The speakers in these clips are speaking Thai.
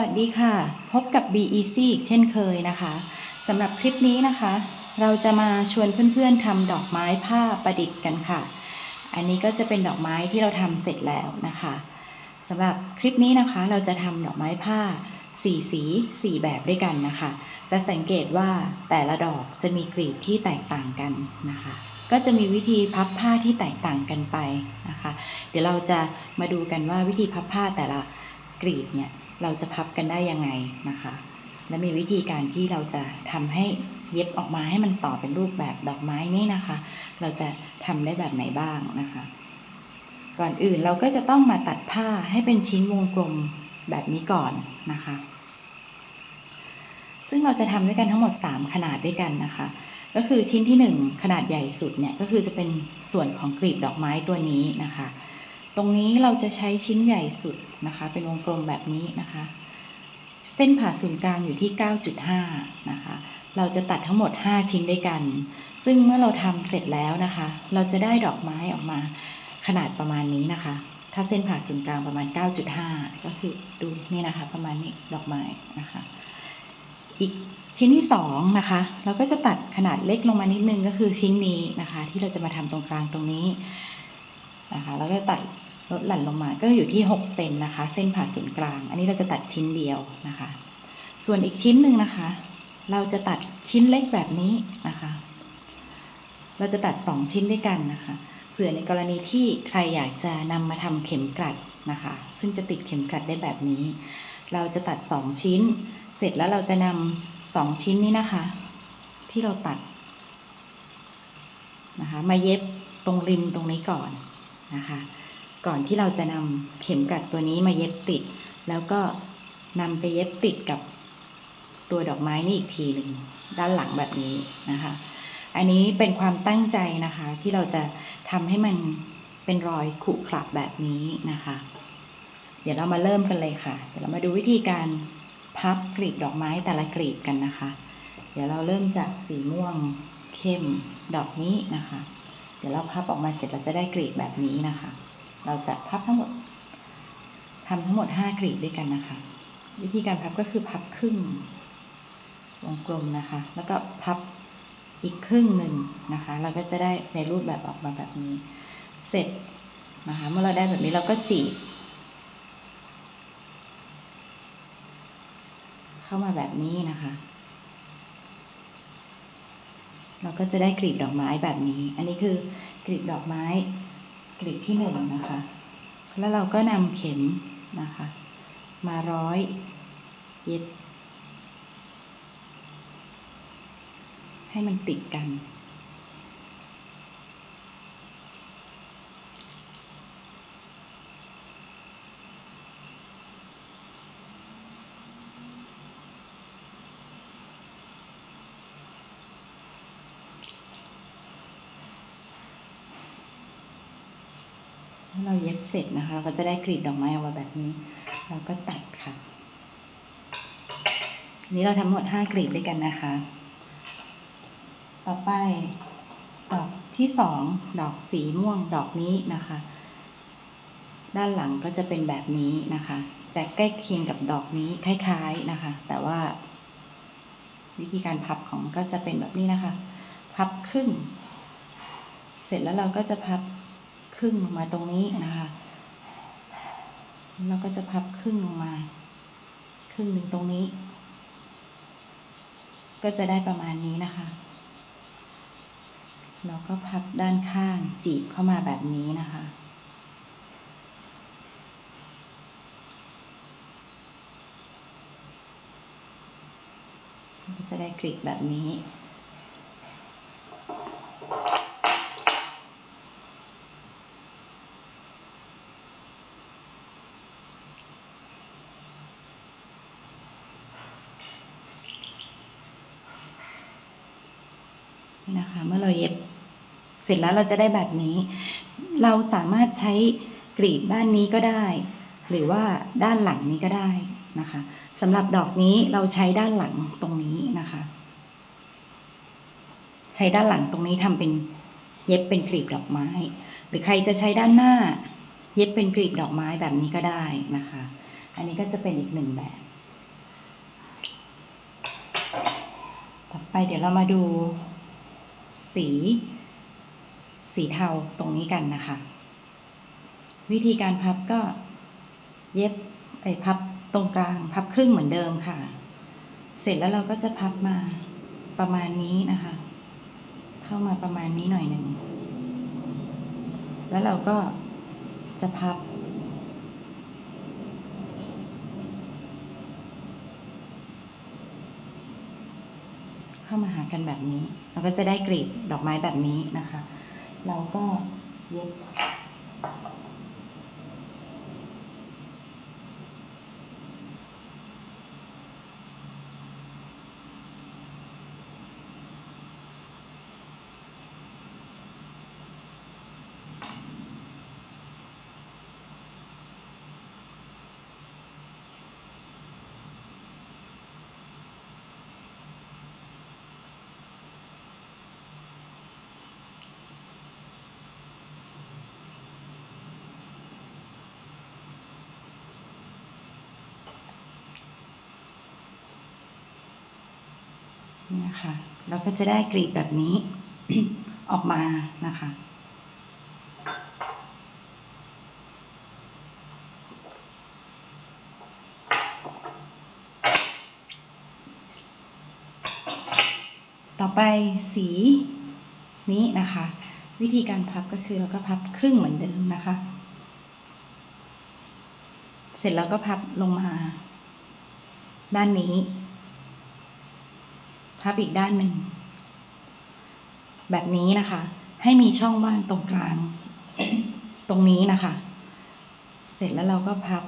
วัสดีค่ะ พบกับ BEC อีกเช่นเคยนะคะสำหรับคลิปนี้นะคะ เราจะมาชวนเพื่อนๆทำดอกไม้ผ้าประดิษฐ์กันค่ะ อันนี้ก็จะเป็นดอกไม้ที่เราทำเสร็จแล้วนะคะสำหรับคลิปนี้นะคะ เราจะทำดอกไม้ผ้าสีสีสีแบบด้วยกันนะคะ จะสังเกตว่าแต่ละดอกจะมีกลีบที่แตกต่างกันนะคะ ก็จะมีวิธีพับผ้าที่แตกต่างกันไปนะคะ เดี๋ยวเราจะมาดูกันว่าวิธีพับผ้าแต่ละกลีบเนี่ย เราจะพับกันได้ยังไงนะคะ และมีวิธีการที่เราจะทำให้เย็บออกมาให้มันต่อเป็นรูปแบบดอกไม้นี่นะคะ เราจะทำได้แบบไหนบ้างนะคะ ก่อนอื่นเราก็จะต้องมาตัดผ้าให้เป็นชิ้นวงกลมแบบนี้ก่อนนะคะ ซึ่งเราจะทำด้วยกันทั้งหมด 3 ขนาดด้วยกันนะคะ ก็คือชิ้นที่ 1 ขนาดใหญ่สุดเนี่ยก็คือจะเป็นส่วนของกลีบดอกไม้ตัวนี้นะคะ ตรงนี้เราจะใช้ชิ้นใหญ่สุดนะคะ เป็นวงกลมแบบนี้นะคะ เส้นผ่าศูนย์กลางอยู่ที่ 9.5 นะคะ เราจะตัดทั้งหมด 5 ชิ้นด้วยกัน ซึ่งเมื่อเราทำเสร็จแล้วนะคะ เราจะได้ดอกไม้ออกมาขนาดประมาณนี้นะคะ ถ้าเส้นผ่าศูนย์กลางประมาณ 9.5 ก็คือดูนี่นะคะ ประมาณนี้ดอกไม้นะคะ อีกชิ้นที่สองนะคะ เราก็จะตัดขนาดเล็กลงมานิดนึงก็คือชิ้นนี้นะคะ ที่เราจะมาทำตรงกลางตรงนี้นะคะ แล้วก็ตัด ลดหลั่นลงมาก็อยู่ที่ 6 เซนนะคะ เส้นผ่าศูนย์กลาง อันนี้เราจะตัดชิ้นเดียวนะคะ ส่วนอีกชิ้นหนึ่งนะคะ เราจะตัดชิ้นเล็กแบบนี้นะคะ เราจะตัด 2 ชิ้นด้วยกันนะคะ เผื่อในกรณีที่ใครอยากจะนำมาทำเข็มกลัดนะคะ ซึ่งจะติดเข็มกลัดได้แบบนี้ เราจะตัด 2 ชิ้น เสร็จแล้วเราจะนำสองชิ้นนี้นะคะ ที่เราตัดนะคะ มาเย็บตรงริมตรงนี้ก่อนนะคะ ก่อนที่เราจะนำเข็มกลัดตัวนี้มาเย็บติด แล้วก็นำไปเย็บติดกับตัวดอกไม้นี่อีกทีหนึ่งด้านหลังแบบนี้นะคะ อันนี้เป็นความตั้งใจนะคะที่เราจะทำให้มันเป็นรอยขรุขระแบบนี้นะคะ เดี๋ยวเรามาเริ่มกันเลยค่ะ เดี๋ยวเรามาดูวิธีการพับกลีบดอกไม้แต่ละกลีบกันนะคะ เดี๋ยวเราเริ่มจากสีม่วงเข้มดอกนี้นะคะ เดี๋ยวเราพับออกมาเสร็จเราจะได้กลีบแบบนี้นะคะ เราจะพับทั้งหมดทำทั้งหมดห้ากลีบด้วยกันนะคะ วิธีการพับก็คือพับครึ่งวงกลมนะคะ แล้วก็พับอีกครึ่งหนึ่งนะคะ เราก็จะได้ในรูปแบบออกมาแบบนี้ เสร็จนะคะเมื่อเราได้แบบนี้เราก็จีบเข้ามาแบบนี้นะคะ เราก็จะได้กลีบดอกไม้แบบนี้ อันนี้คือกลีบดอกไม้ หลีกที่หนึ่งนะคะ แล้วเราก็นำเข็มนะคะ มาร้อยเย็บให้มันติดกัน ถ้าเราเย็บเสร็จนะคะเราก็จะได้กลีบดอกไม้ออกมาแบบนี้ เราก็ตัดค่ะ นี้เราทำหมดห้ากลีบด้วยกันนะคะ ต่อไปดอกที่สองดอกสีม่วงดอกนี้นะคะ ด้านหลังก็จะเป็นแบบนี้นะคะจะใกล้เคียงกับดอกนี้คล้ายๆนะคะ แต่ว่า วิธีการพับของก็จะเป็นแบบนี้นะคะ พับครึ่ง เสร็จแล้วเราก็จะพับ ครึ่งลงมาตรงนี้นะคะแล้วก็จะพับครึ่งลงมา ครึ่งหนึ่งตรงนี้ ก็จะได้ประมาณนี้นะคะแล้วก็พับด้านข้างจีบเข้ามาแบบนี้นะคะก็จะได้กรีบแบบนี้ นะคะ เมื่อเราเย็บเสร็จแล้วเราจะได้แบบนี้ เราสามารถใช้กรีดด้านนี้ก็ได้ หรือว่าด้านหลังนี้ก็ได้นะคะสำหรับดอกนี้เราใช้ด้านหลังตรงนี้นะคะ ใช้ด้านหลังตรงนี้ทำเป็นเย็บเป็นกรีบดอกไม้ หรือใครจะใช้ด้านหน้า เย็บเป็นกรีบดอกไม้แบบนี้ก็ได้นะคะ อันนี้ก็จะเป็นอีกหนึ่งแบบ ต่อไปเดี๋ยวเรามาดู สี สีเทาตรงนี้กันนะคะ วิธีการพับก็เย็บไอ้พับตรงกลาง พับครึ่งเหมือนเดิมค่ะ เสร็จแล้วเราก็จะพับมาประมาณนี้นะคะ เข้ามาประมาณนี้หน่อยหนึ่งแล้วเราก็จะพับ เข้ามาหากันแบบนี้ เราก็จะได้กลีบดอกไม้แบบนี้นะคะ เราก็เย็บ เนี่นะคะเราก็จะได้กรีบแบบนี้ ออกมานะคะ ต่อไปสีนี้นะคะ วิธีการพับก็คือเราก็พับครึ่งเหมือนเดิมนะคะ เสร็จแล้วก็พับลงมา ด้านนี้ พับอีกด้านหนึ่ง แบบนี้นะคะ ให้มีช่องว่างตรงกลาง ตรงนี้นะคะ เสร็จแล้วเราก็พับ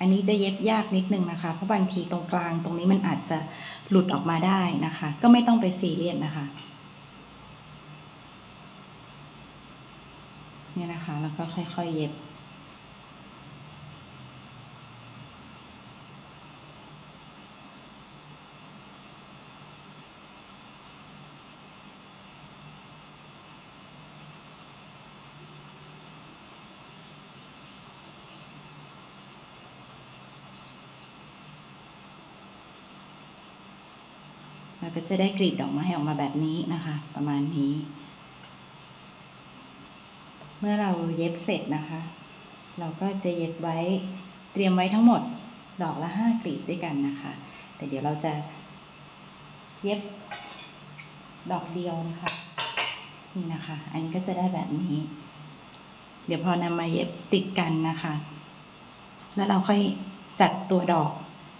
อันนี้จะเย็บยากนิดนึงนะคะ เพราะบางทีตรงกลางตรงนี้มันอาจจะหลุดออกมาได้นะคะ ก็ไม่ต้องไปซีเรียสนะคะเนี่ยนะคะ แล้วก็ค่อยๆเย็บ ก็จะได้กรีบดอกไม้ออกมาแบบนี้นะคะ ประมาณนี้ เมื่อเราเย็บเสร็จนะคะ เราก็จะเย็บไว้เตรียมไว้ทั้งหมดดอกละห้ากลีบด้วยกันนะคะ แต่เดี๋ยวเราจะเย็บดอกเดียวนะคะนี่นะคะ อันนี้ก็จะได้แบบนี้ เดี๋ยวพอนำมาเย็บติดกันนะคะ แล้วเราค่อยจัดตัวดอก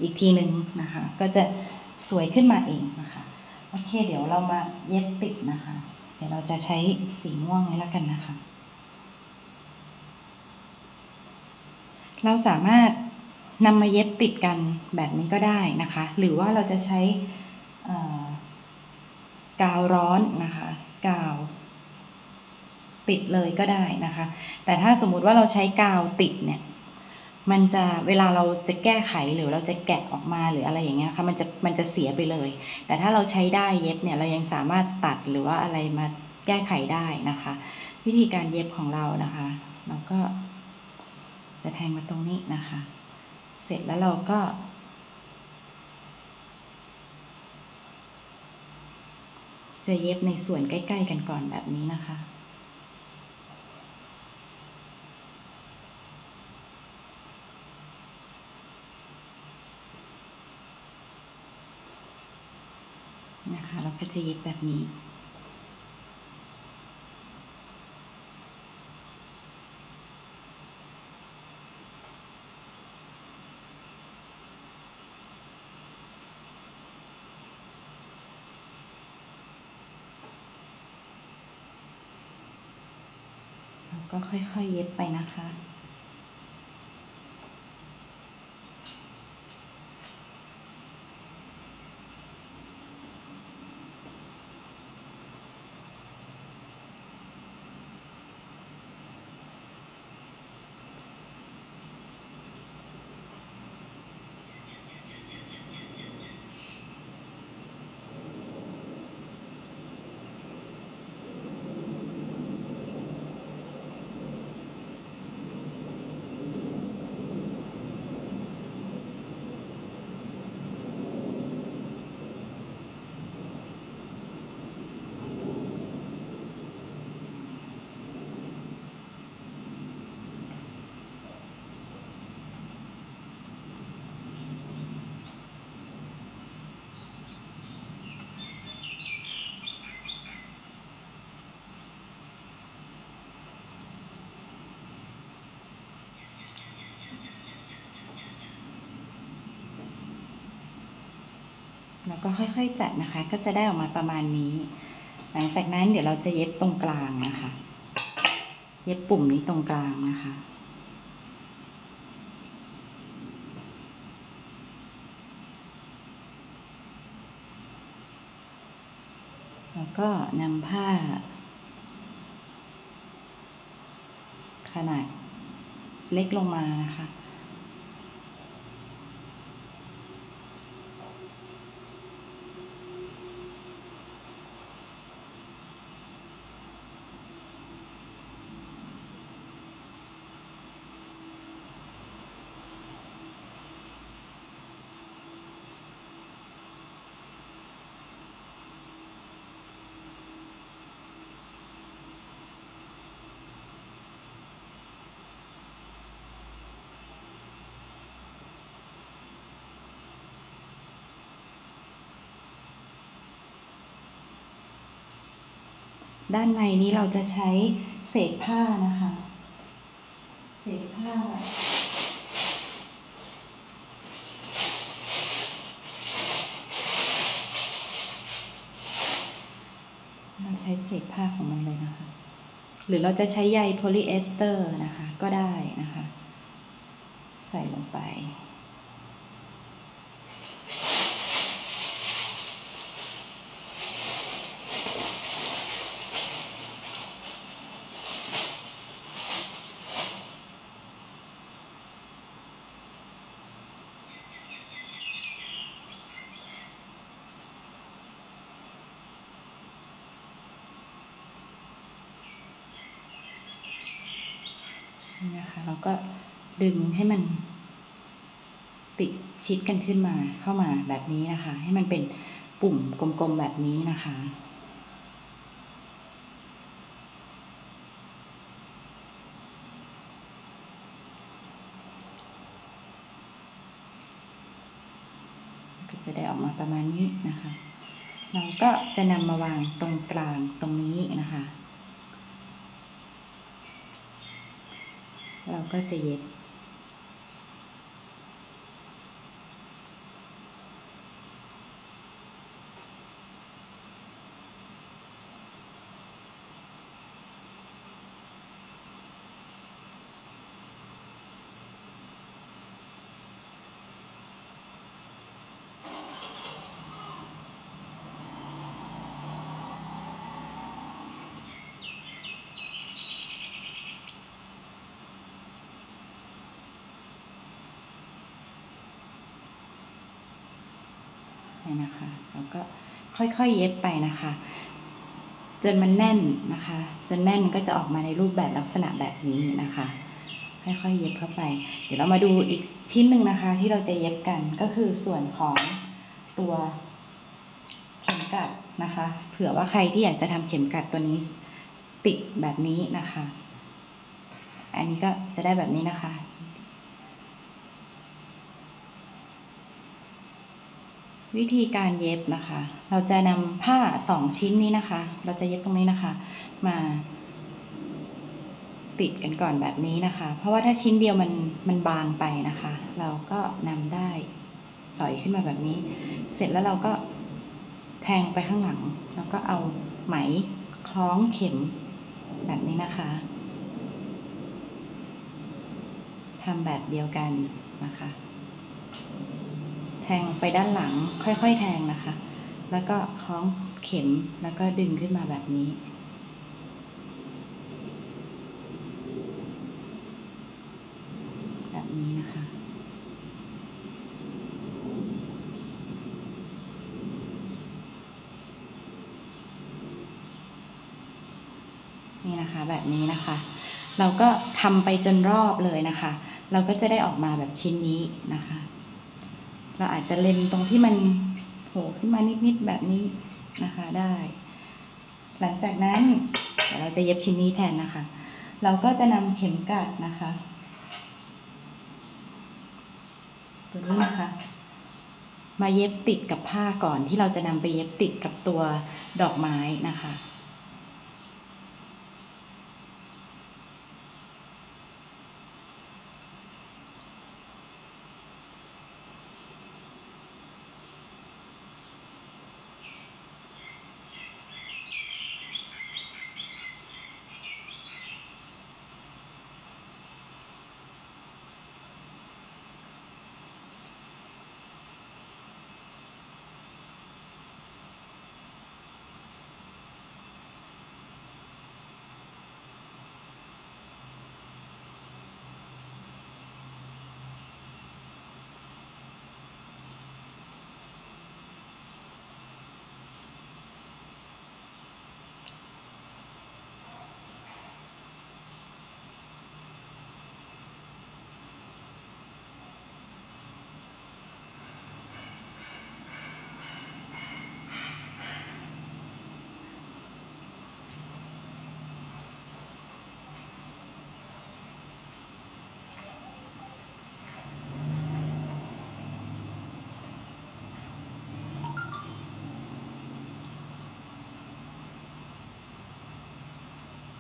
อีกทีหนึ่งนะคะ ก็จะ สวยขึ้นมาเองนะคะ โอเค เดี๋ยวเรามาเย็บติดนะคะ เดี๋ยวเราจะใช้สีม่วงไว้แล้วกันนะคะ เราสามารถนำมาเย็บติดกันแบบนี้ก็ได้นะคะ หรือว่าเราจะใช้กาวร้อนนะคะกาวติดเลยก็ได้นะคะ แต่ถ้าสมมุติว่าเราใช้กาวติดเนี่ย มันจะเวลาเราจะแก้ไขหรือเราจะแกะออกมาหรืออะไรอย่างเงี้ยค่ะมันจะมันจะเสียไปเลย แต่ถ้าเราใช้ได้เย็บเนี่ยเรายังสามารถตัดหรือว่าอะไรมาแก้ไขได้นะคะ วิธีการเย็บของเรานะคะ เราก็จะแทงมาตรงนี้นะคะ เสร็จแล้วเราก็ จะเย็บในส่วนใกล้ ๆ กันก่อนแบบนี้นะคะ นะคะเรา ก็จะเย็บแบบนี้ ก็ค่อยๆเย็บไปนะคะ แล้วก็ค่อยๆจัดนะคะ ก็จะได้ออกมาประมาณนี้ หลังจากนั้นเดี๋ยวเราจะเย็บตรงกลางนะคะ เย็บปุ่มนี้ตรงกลางนะคะแล้วก็นำผ้า ขนาดเล็กลงมานะคะ ด้านในนี้เราจะใช้เศษผ้านะคะ เศษผ้า เราใช้เศษผ้าของมันเลยนะคะ หรือเราจะใช้ใยโพลีเอสเตอร์นะคะ ก็ได้นะคะ ใส่ลงไป นี่นะคะเราก็ดึงให้มันติดชิดกันขึ้นมาเข้ามาแบบนี้นะคะ ให้มันเป็นปุ่มกลมๆแบบนี้นะคะ ก็จะได้ออกมาประมาณนี้นะคะ เราก็จะนำมาวางตรงกลางตรงนี้นะคะ เราก็จะเย็บ เนี่ยนะคะแล้วก็ค่อยๆเย็บไปนะคะ จนมันแน่นนะคะ จนแน่นก็จะออกมาในรูปแบบลักษณะแบบนี้นะคะ ค่อยๆเย็บเข้าไป เดี๋ยวเรามาดูอีกชิ้นหนึ่งนะคะ ที่เราจะเย็บกันก็คือส่วนของตัวเข็มกลัดนะคะ เผื่อว่าใครที่อยากจะทำเข็มกลัดตัวนี้ติดแบบนี้นะคะ อันนี้ก็จะได้แบบนี้นะคะ วิธีการเย็บนะคะ เราจะนำผ้าสองชิ้นนี้นะคะ เราจะเย็บตรงนี้นะคะ มาติดกันก่อนแบบนี้นะคะ เพราะว่าถ้าชิ้นเดียวมันมันบางไปนะคะ เราก็นำได้สอยขึ้นมาแบบนี้ เสร็จแล้วเราก็แทงไปข้างหลัง แล้วก็เอาไหมคล้องเข็มแบบนี้นะคะทำแบบเดียวกันนะคะ แทงไปด้านหลังค่อยๆ แทงนะคะ แล้วก็คล้องเข็มแล้วก็ดึงขึ้นมาแบบนี้ แบบนี้นะคะนี่นะคะแบบนี้นะคะ เราก็ทำไปจนรอบเลยนะคะ เราก็จะได้ออกมาแบบชิ้นนี้นะคะ เราอาจจะเล็มตรงที่มันโผล่ขึ้นมานิดๆแบบนี้นะคะได้ หลังจากนั้นเดี๋ยวเราจะเย็บชิ้นนี้แทนนะคะ เราก็จะนำเข็มกลัดนะคะตัวนี้นะคะ มาเย็บติดกับผ้าก่อนที่เราจะนำไปเย็บติดกับตัวดอกไม้นะคะ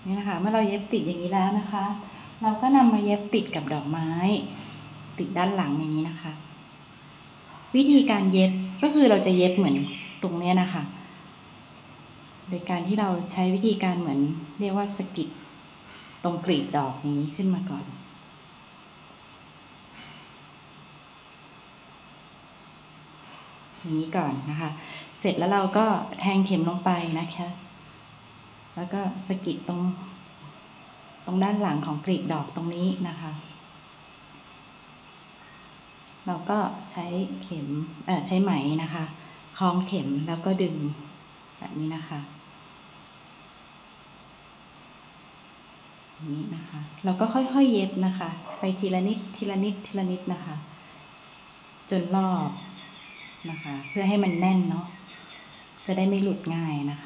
นี่นะคะ เมื่อเราเย็บติดอย่างนี้แล้วนะคะ เราก็นำมาเย็บติดกับดอกไม้ ติดด้านหลังอย่างนี้นะคะ วิธีการเย็บก็คือเราจะเย็บเหมือนตรงเนี้ยนะคะ โดยการที่เราใช้วิธีการเหมือน เรียกว่าสกิดตรงกรีบดอกนี้ขึ้นมาก่อนอย่างนี้ก่อนนะคะ เสร็จแล้วเราก็แทงเข็มลงไปนะคะ แล้วก็สกิดตรง ตรงด้านหลังของกรีบดอกตรงนี้นะคะ เราก็ใช้เข็มเออใช้ไหมนะคะคล้องเข็มแล้วก็ดึงแบบนี้นะคะนี้นะคะ เราก็ค่อยๆเย็บนะคะ ไปทีละนิดทีละนิดทีละนิดนะคะ จนรอบนะคะ เพื่อให้มันแน่นเนาะจะได้ไม่หลุดง่ายนะคะ